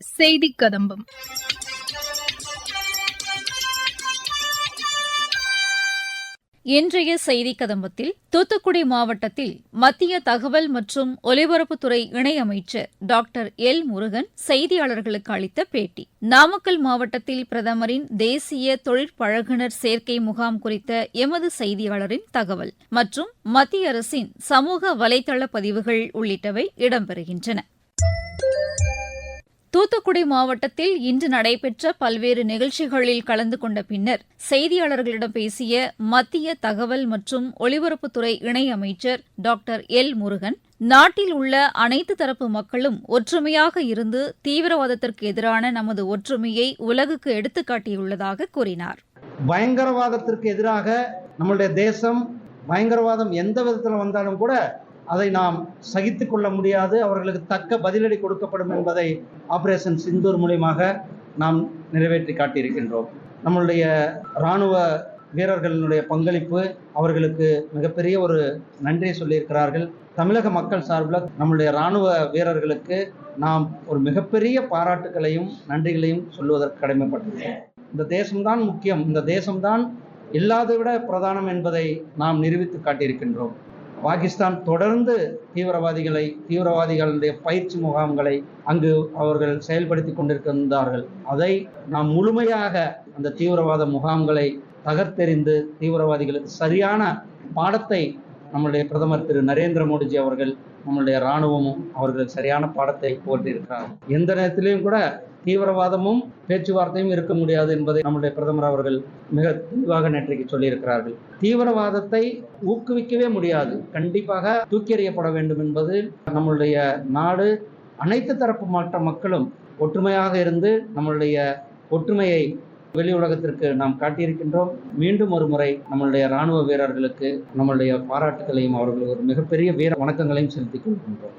செய்தி கதம்பம். இன்றைய செய்தி கதம்பத்தில் தூத்துக்குடி மாவட்டத்தில் மத்திய தகவல் மற்றும் ஒலிபரப்புத்துறை இணையமைச்சர் டாக்டர் எல் முருகன் செய்தியாளர்களுக்கு அளித்த பேட்டி. நாமக்கல் மாவட்டத்தில் பிரதமரின் தேசிய தொழிற்பழகுனர் சேர்க்கை முகாம் குறித்த எமது செய்தியாளரின் தகவல் மற்றும் மத்திய அரசின் சமூக வலைதள பதிவுகள் உள்ளிட்டவை இடம்பெறுகின்றன. தூத்துக்குடி மாவட்டத்தில் இன்று நடைபெற்ற பல்வேறு நிகழ்ச்சிகளில் கலந்து கொண்ட பின்னர் செய்தியாளர்களிடம் பேசிய மத்திய தகவல் மற்றும் ஒலிபரப்புத்துறை இணையமைச்சர் டாக்டர் எல் முருகன் நாட்டில் உள்ள அனைத்து தரப்பு மக்களும் ஒற்றுமையாக இருந்து தீவிரவாதத்திற்கு எதிரான நமது ஒற்றுமையை உலகுக்கு எடுத்துக்காட்டியுள்ளதாக கூறினார். பயங்கரவாதத்திற்கு எதிராக நம்மளுடைய தேசம் பயங்கரவாதம் எந்த விதத்தில் வந்தாலும் கூட அதை நாம் சகித்து கொள்ள முடியாது. அவர்களுக்கு தக்க பதிலடி கொடுக்கப்படும் என்பதை ஆபரேஷன் சிந்தூர் மூலியமாக நாம் நிறைவேற்றி காட்டியிருக்கின்றோம். நம்மளுடைய இராணுவ வீரர்களினுடைய பங்களிப்பு அவர்களுக்கு மிகப்பெரிய ஒரு நன்றியை சொல்லியிருக்கிறார்கள். தமிழக மக்கள் சார்பில் நம்முடைய இராணுவ வீரர்களுக்கு நாம் ஒரு மிகப்பெரிய பாராட்டுகளையும் நன்றிகளையும் சொல்லுவதற்கு கடமைப்பட்டிருக்கிறோம். இந்த தேசம்தான் முக்கியம். இந்த தேசம்தான் இல்லாத விட பிரதானம் என்பதை நாம் நிரூபித்து காட்டியிருக்கின்றோம். பாகிஸ்தான் தொடர்ந்து தீவிரவாதிகளை தீவிரவாதிகளுடைய பயிற்சி முகாம்களை அங்கு அவர்கள் செயல்படுத்தி கொண்டிருக்கின்றார்கள். அதை நாம் முழுமையாக அந்த தீவிரவாத முகாம்களை தகர்த்தெறிந்து தீவிரவாதிகளுக்கு சரியான பாடத்தை நம்முடைய பிரதமர் திரு நரேந்திர மோடிஜி அவர்கள் நம்மளுடைய இராணுவமும் அவர்கள் சரியான பாடத்தை போட்டிருக்கிறார் எந்த நேரத்திலையும் கூட தீவிரவாதமும் பேச்சுவார்த்தையும் இருக்க முடியாது என்பதை நம்முடைய பிரதமர் அவர்கள் மிக தெளிவாக நேற்றைக்கு சொல்லியிருக்கிறார்கள். தீவிரவாதத்தை ஊக்குவிக்கவே முடியாது. கண்டிப்பாக தூக்கி எறியப்பட வேண்டும் என்பது நம்மளுடைய நாடு அனைத்து தரப்பு மற்ற மக்களும் ஒற்றுமையாக இருந்து நம்மளுடைய ஒற்றுமையை வெளி உலகத்திற்கு நாம் காட்டியிருக்கின்றோம். மீண்டும் ஒரு முறை நம்மளுடைய ராணுவ வீரர்களுக்கு நம்மளுடைய பாராட்டுகளையும் அவர்கள் ஒரு மிகப்பெரிய வீர வணக்கங்களையும் செலுத்திக் கொள்கின்றோம்.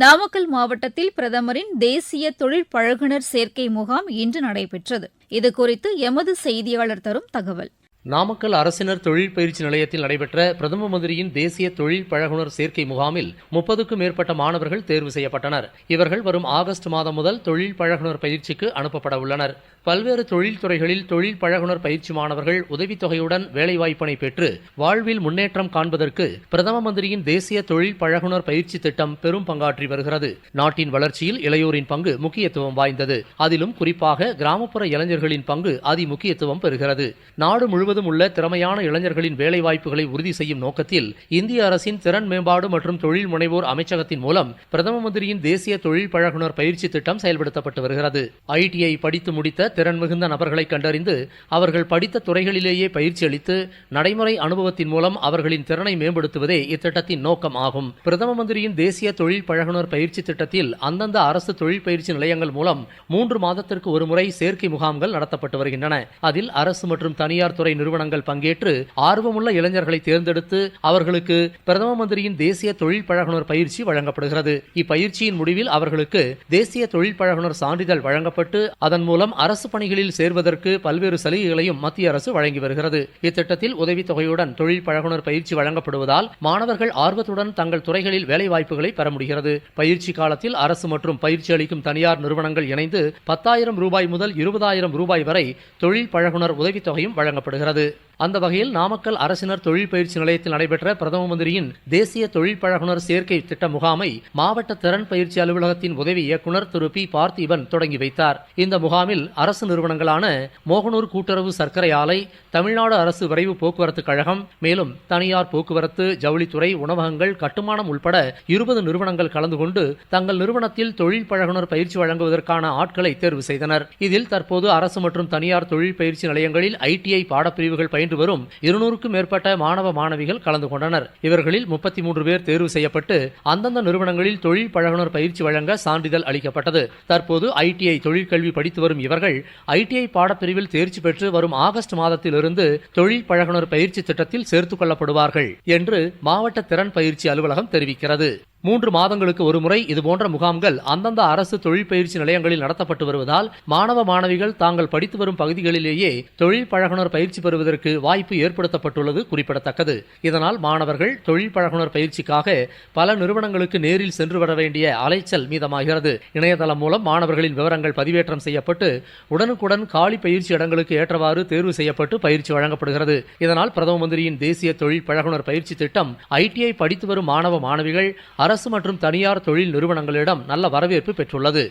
நாமக்கல் மாவட்டத்தில் பிரதமரின் தேசிய தொழில் பழகுனர் சேர்க்கை முகாம் இன்று நடைபெற்றது. இதுகுறித்து எமது செய்தியாளர் தரும் தகவல். நாமக்கல் அரசினர் தொழில் பயிற்சி நிலையத்தில் நடைபெற்ற பிரதம மந்திரியின் தேசிய தொழில் பழகுனர் சேர்க்கை முகாமில் முப்பதுக்கும் மேற்பட்ட மாணவர்கள் தேர்வு செய்யப்பட்டனர். இவர்கள் வரும் ஆகஸ்ட் மாதம் முதல் தொழில் பழகுனர் பயிற்சிக்கு அனுப்பப்பட உள்ளனர். பல்வேறு தொழில் துறைகளில் தொழில் பழகுனர் பயிற்சி மாணவர்கள் உதவித்தொகையுடன் வேலைவாய்ப்பினை பெற்று வாழ்வில் முன்னேற்றம் காண்பதற்கு பிரதம மந்திரியின் தேசிய தொழில் பழகுனர் பயிற்சி திட்டம் பெரும் பங்காற்றி வருகிறது. நாட்டின் வளர்ச்சியில் இளையோரின் பங்கு முக்கியத்துவம் வாய்ந்தது. அதிலும் குறிப்பாக கிராமப்புற இளைஞர்களின் பங்கு அதி முக்கியத்துவம் பெறுகிறது. நாடு முழுவதும் உள்ள திறமையான இளைஞர்களின் வேலைவாய்ப்புகளை உறுதி செய்யும் நோக்கத்தில் இந்திய அரசின் திறன் மேம்பாடு மற்றும் தொழில் முனைவோர் அமைச்சகத்தின் மூலம் பிரதம மந்திரியின் தேசிய தொழில் பழகுனர் பயிற்சி திட்டம் செயல்படுத்தப்பட்டு வருகிறது. ஐடிஐ படித்து முடித்த திறன் மிகுந்த நபர்களை கண்டறிந்து அவர்கள் படித்த துறைகளிலேயே பயிற்சி அளித்து நடைமுறை அனுபவத்தின் மூலம் அவர்களின் திறனை மேம்படுத்துவதே இத்திட்டத்தின் நோக்கம் ஆகும். பிரதம மந்திரியின் தேசிய தொழில் பழகுனர் பயிற்சி திட்டத்தில் அந்தந்த அரசு தொழில் பயிற்சி நிலையங்கள் மூலம் மூன்று மாதத்திற்கு ஒருமுறை சேர்க்கை முகாம்கள் நடத்தப்பட்டு வருகின்றன. அதில் அரசு மற்றும் தனியார் துறை நிறுவனங்கள் பங்கேற்று ஆர்வமுள்ள இளைஞர்களை தேர்ந்தெடுத்து அவர்களுக்கு பிரதம மந்திரியின் தேசிய தொழில் பழகுனர் பயிற்சி வழங்கப்படுகிறது. இப்பயிற்சியின் முடிவில் அவர்களுக்கு தேசிய தொழில் பழகுனர் சான்றிதழ் வழங்கப்பட்டு அதன் மூலம் அரசு பணிகளில் சேர்வதற்கு பல்வேறு சலுகைகளையும் மத்திய அரசு வழங்கி வருகிறது. இத்திட்டத்தில் உதவித்தொகையுடன் தொழில் பழகுனர் பயிற்சி வழங்கப்படுவதால் மாணவர்கள் ஆர்வத்துடன் தங்கள் துறைகளில் வேலைவாய்ப்புகளை பெற முடிகிறது. பயிற்சி காலத்தில் அரசு மற்றும் பயிற்சி அளிக்கும் தனியார் நிறுவனங்கள் இணைந்து பத்தாயிரம் ரூபாய் முதல் இருபதாயிரம் ரூபாய் வரை தொழில் பழகுனர் உதவித்தொகையும் வழங்கப்படுகிறது. அந்த வகையில் நாமக்கல் அரசினர் தொழில் பயிற்சி நிலையத்தில் நடைபெற்ற பிரதம மந்திரியின் தேசிய தொழில் பழகுனர் சேர்க்கை திட்ட முகாமை மாவட்ட திறன் பயிற்சி அலுவலகத்தின் உதவி இயக்குநர் திரு பி பார்த்திபன் தொடங்கி வைத்தார். இந்த முகாமில் அரசு நிறுவனங்களான மோகனூர் கூட்டுறவு சர்க்கரை ஆலை தமிழ்நாடு அரசு விரைவு போக்குவரத்து கழகம் மேலும் தனியார் போக்குவரத்து ஜவுளித்துறை உணவகங்கள் கட்டுமானம் உள்பட இருபது நிறுவனங்கள் கலந்து கொண்டு தங்கள் நிறுவனத்தில் தொழில் பழகுனர் பயிற்சி வழங்குவதற்கான ஆட்களை தேர்வு செய்தனர். இதில் தற்போது அரசு மற்றும் தனியார் தொழில் பயிற்சி நிலையங்களில் ஐடிஐ பாடப்பிரிவுகள் பயின்று வரும் இருநூறுக்கும் மேற்பட்ட மாணவ மாணவிகள் கலந்து கொண்டனர். இவர்களில் முப்பத்தி மூன்று பேர் தேர்வு செய்யப்பட்டு அந்தந்த நிறுவனங்களில் தொழில் பழகுனர் பயிற்சி வழங்க சான்றிதழ் அளிக்கப்பட்டது. தற்போது ஐடிஐ தொழிற்கல்வி படித்து வரும் இவர்கள் ஐடிஐ பாடப்பிரிவில் தேர்ச்சி பெற்று வரும் ஆகஸ்ட் மாதத்திலிருந்து தொழில் பழகுனர் பயிற்சி திட்டத்தில் சேர்த்துக் கொள்ளப்படுவார்கள் என்று மாவட்ட திறன் பயிற்சி அலுவலகம் தெரிவிக்கிறது. மூன்று மாதங்களுக்கு ஒருமுறை இதுபோன்ற முகாம்கள் அந்தந்த அரசு தொழில் பயிற்சி நிலையங்களில் நடத்தப்பட்டு வருவதால் மாணவ மாணவிகள் தாங்கள் படித்து வரும் பகுதிகளிலேயே தொழில் பழகுனர் பயிற்சி பெறுவதற்கு வாய்ப்பு ஏற்படுத்தப்பட்டுள்ளது குறிப்பிடத்தக்கது. இதனால் மாணவர்கள் தொழில் பழகுனர் பயிற்சிக்காக பல நிறுவனங்களுக்கு நேரில் சென்று வர வேண்டிய அலைச்சல் மீதமாகிறது. இணையதளம் மூலம் மாணவர்களின் விவரங்கள் பதிவேற்றம் செய்யப்பட்டு உடனுக்குடன் காலி பயிற்சி இடங்களுக்கு ஏற்றவாறு தேர்வு செய்யப்பட்டு பயிற்சி வழங்கப்படுகிறது. இதனால் பிரதம மந்திரியின் தேசிய தொழில் பழகுனர் பயிற்சி திட்டம் ஐடிஐ படித்து வரும் மாணவ மாணவிகள் அரசு மற்றும் தனியார் தொழில் நிறுவனங்களிடம் நல்ல வரவேற்பு பெற்றுள்ளது.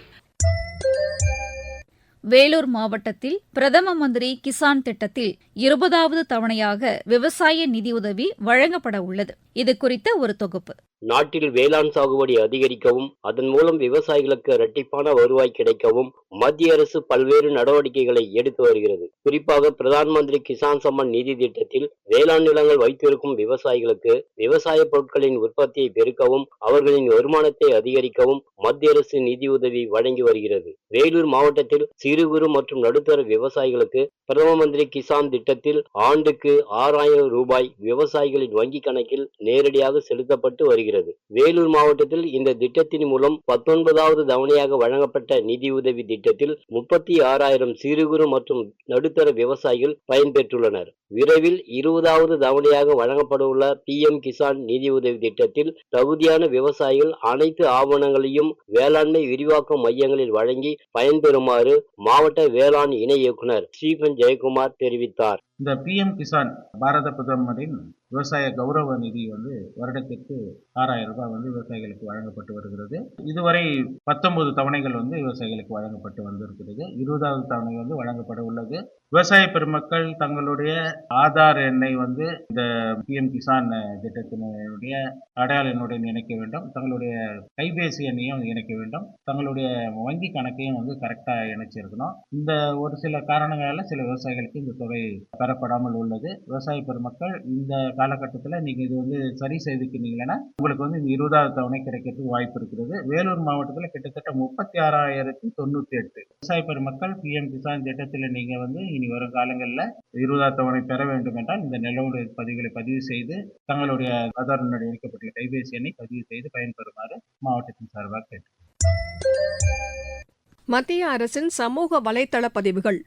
வேலூர் மாவட்டத்தில் பிரதம மந்திரி கிசான் திட்டத்தில் இருபதாவது தவணையாக விவசாய நிதியுதவி வழங்கப்பட உள்ளது. இதுகுறித்த ஒரு தொகுப்பு. நாட்டில் வேளாண் சாகுபடி அதிகரிக்கவும் அதன் மூலம் விவசாயிகளுக்கு இரட்டிப்பான வருவாய் கிடைக்கவும் மத்திய அரசு பல்வேறு நடவடிக்கைகளை எடுத்து வருகிறது. குறிப்பாக பிரதான் மந்திரி கிசான் சம்மன் நிதி திட்டத்தில் வேளாண் நிலங்கள் வைத்திருக்கும் விவசாயிகளுக்கு விவசாய பொருட்களின் உற்பத்தியை பெருக்கவும் அவர்களின் வருமானத்தை அதிகரிக்கவும் மத்திய அரசு நிதியுதவி வழங்கி வருகிறது. வேலூர் மாவட்டத்தில் சிறு குறு மற்றும் நடுத்தர விவசாயிகளுக்கு பிரதம மந்திரி கிசான் திட்டத்தில் ஆண்டுக்கு ஆறாயிரம் ரூபாய் விவசாயிகளின் வங்கி கணக்கில் நேரடியாக செலுத்தப்பட்டு வருகிறது. வேலூர் மாவட்டத்தில் இந்த திட்டத்தின் மூலம் பத்தொன்பதாவது தவணையாக வழங்கப்பட்ட நிதியுதவி திட்டத்தில் முப்பத்தி ஆறாயிரம் சிறு குறு மற்றும் நடுத்தர விவசாயிகள் பயன்பெற்றுள்ளனர். விரைவில் இருபதாவது தவணையாக வழங்கப்படவுள்ள பி எம் கிசான் நிதியுதவி திட்டத்தில் தகுதியான விவசாயிகள் அனைத்து ஆவணங்களையும் வேளாண்மை விரிவாக்க மையங்களில் வழங்கி பயன்பெறுமாறு மாவட்ட வேளாண் இணை இயக்குனர் ஸ்டீபன் ஜெயக்குமார் தெரிவித்தார். இந்த பிஎம் கிசான் பாரத பிரதமரின் விவசாய கௌரவ நிதி வந்து வருடத்திற்கு ஆறாயிரம் ரூபாய் வந்து விவசாயிகளுக்கு வழங்கப்பட்டு வருகிறது. இதுவரை பத்தொன்பது தவணைகள் வந்து விவசாயிகளுக்கு வழங்கப்பட்டு வந்திருக்கிறது. இருபதாவது தவணை வந்து வழங்கப்பட உள்ளது. விவசாய பெருமக்கள் தங்களுடைய ஆதார் எண்ணை வந்து இந்த பிஎம் கிசான் திட்டத்தினுடைய அடையாள எண்ணுடன் இணைக்க வேண்டும். தங்களுடைய கைபேசி எண்ணையும் இணைக்க வேண்டும். தங்களுடைய வங்கி கணக்கையும் வந்து கரெக்டாக இணைச்சிருக்கணும். இந்த ஒரு சில காரணங்களால சில விவசாயிகளுக்கு இந்த தொகை தரப்படாமல் உள்ளது. விவசாய பெருமக்கள் இந்த காலகட்டத்தில் நீங்கள் இது வந்து சரி செய்துக்கினீங்கன்னா உங்களுக்கு வந்து இந்த இருபதாவது தவணை கிடைக்கிறதுக்கு வாய்ப்பு இருக்கிறது. வேலூர் மாவட்டத்தில் கிட்டத்தட்ட முப்பத்தி ஆறாயிரத்தி தொண்ணூற்றி எட்டு விவசாய பெருமக்கள் பிஎம் கிசான் திட்டத்தில் நீங்கள் வந்து இனி வரும் காலங்களில் இருபதாவது தவணை பெற வேண்டும் என்றால் இந்த நிலவுடைய பதிவுகளை பதிவு செய்து தங்களுடைய ஆதாருடன் இணைக்கப்பட்டுள்ள கைபேசி எண்ணை பதிவு செய்து பயன்பெறுமாறு மாவட்டத்தின் சார்பாக கேட்டு மத்திய அரசின் சமூக வலைதள பதிவுகள்.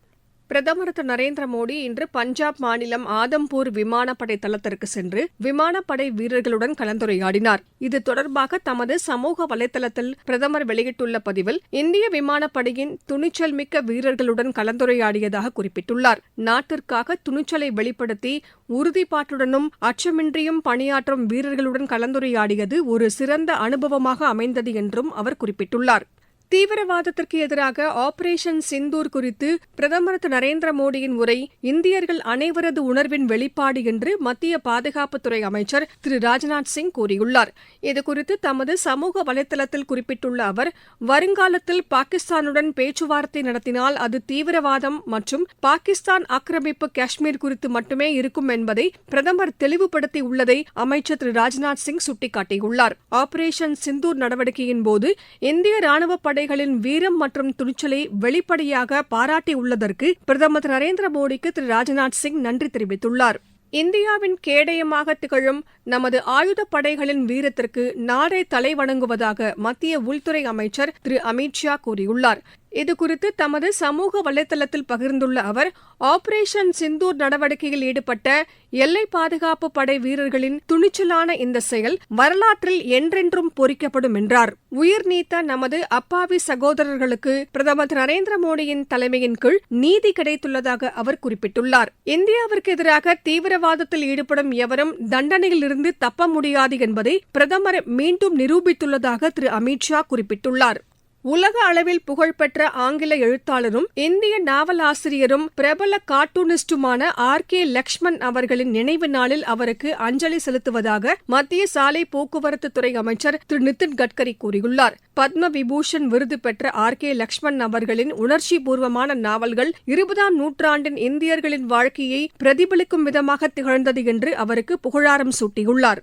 பிரதமர் திரு நரேந்திர மோடி இன்று பஞ்சாப் மாநிலம் ஆதம்பூர் விமானப்படை தளத்திற்கு சென்று விமானப்படை வீரர்களுடன் கலந்துரையாடினார். இது தொடர்பாக தமது சமூக வலைதளத்தில் பிரதமர் வெளியிட்டுள்ள பதிவில் இந்திய விமானப்படையின் துணிச்சல் மிக்க வீரர்களுடன் கலந்துரையாடியதாக குறிப்பிட்டுள்ளார். நாட்டிற்காக துணிச்சலை வெளிப்படுத்தி உறுதிப்பாட்டுடனும் அச்சமின்றியும் பணியாற்றும் வீரர்களுடன் கலந்துரையாடியது ஒரு சிறந்த அனுபவமாக அமைந்தது என்றும் அவர் குறிப்பிட்டுள்ளார். தீவிரவாதத்திற்கு எதிராக ஆபரேஷன் சிந்தூர் குறித்து பிரதமர் திரு நரேந்திர மோடியின் உரை இந்தியர்கள் அனைவரது உணர்வின் வெளிப்பாடு என்று மத்திய பாதுகாப்புத்துறை அமைச்சர் திரு ராஜ்நாத் சிங் கூறியுள்ளார். இதுகுறித்து தமது சமூக வலைதளத்தில் குறிப்பிட்டுள்ள அவர் வருங்காலத்தில் பாகிஸ்தானுடன் பேச்சுவார்த்தை நடத்தினால் அது தீவிரவாதம் மற்றும் பாகிஸ்தான் ஆக்கிரமிப்பு காஷ்மீர் குறித்து மட்டுமே இருக்கும் என்பதை பிரதமர் தெளிவுபடுத்தி உள்ளதை அமைச்சர் திரு ராஜ்நாத் சிங் சுட்டிக்காட்டியுள்ளார். ஆபரேஷன் சிந்தூர் நடவடிக்கையின் போது இந்திய ராணுவ படைகளின் வீரம் மற்றும் துணிச்சலை வெளிப்படையாக பாராட்டியுள்ளதற்கு பிரதமர் திரு நரேந்திர மோடிக்கு திரு ராஜ்நாத் சிங் நன்றி தெரிவித்துள்ளார். இந்தியாவின் கேடயமாக திகழும் நமது ஆயுதப்படைகளின் வீரத்திற்கு நாடே தலைவணங்குவதாக மத்திய உள்துறை அமைச்சர் திரு அமித் ஷா கூறியுள்ளார். இதுகுறித்து தமது சமூக வலைதளத்தில் பகிர்ந்துள்ள அவர் ஆபரேஷன் சிந்தூர் நடவடிக்கையில் ஈடுபட்ட எல்லை பாதுகாப்பு படை வீரர்களின் துணிச்சலான இந்த செயல் வரலாற்றில் என்றென்றும் பொறிக்கப்படும் என்றார். உயிர் நீத்த நமது அப்பாவி சகோதரர்களுக்கு பிரதமர் திரு நரேந்திர மோடியின் தலைமையின் கீழ் நீதி கிடைத்துள்ளதாக அவர் குறிப்பிட்டுள்ளார். இந்தியாவிற்கு எதிராக தீவிரவாதத்தில் ஈடுபடும் எவரும் தண்டனையிலிருந்து தப்ப முடியாது என்பதை பிரதமர் மீண்டும் நிரூபித்துள்ளதாக திரு அமித் ஷா குறிப்பிட்டுள்ளார். உலக அளவில் புகழ்பெற்ற ஆங்கில எழுத்தாளரும் இந்திய நாவலாசிரியரும் பிரபல கார்ட்டூனிஸ்டுமான ஆர் கே லக்ஷ்மண் அவர்களின் நினைவு நாளில் அவருக்கு அஞ்சலி செலுத்துவதாக மத்திய சாலை போக்குவரத்து துறை அமைச்சர் திரு நிதின் கட்கரி கூறியுள்ளார். பத்ம விபூஷன் விருது பெற்ற ஆர் கே லக்ஷ்மண் அவர்களின் உணர்ச்சி பூர்வமான நாவல்கள் இருபதாம் நூற்றாண்டின் இந்தியர்களின் வாழ்க்கையை பிரதிபலிக்கும் விதமாக திகழ்ந்தது என்று அவருக்கு புகழாரம் சூட்டியுள்ளார்.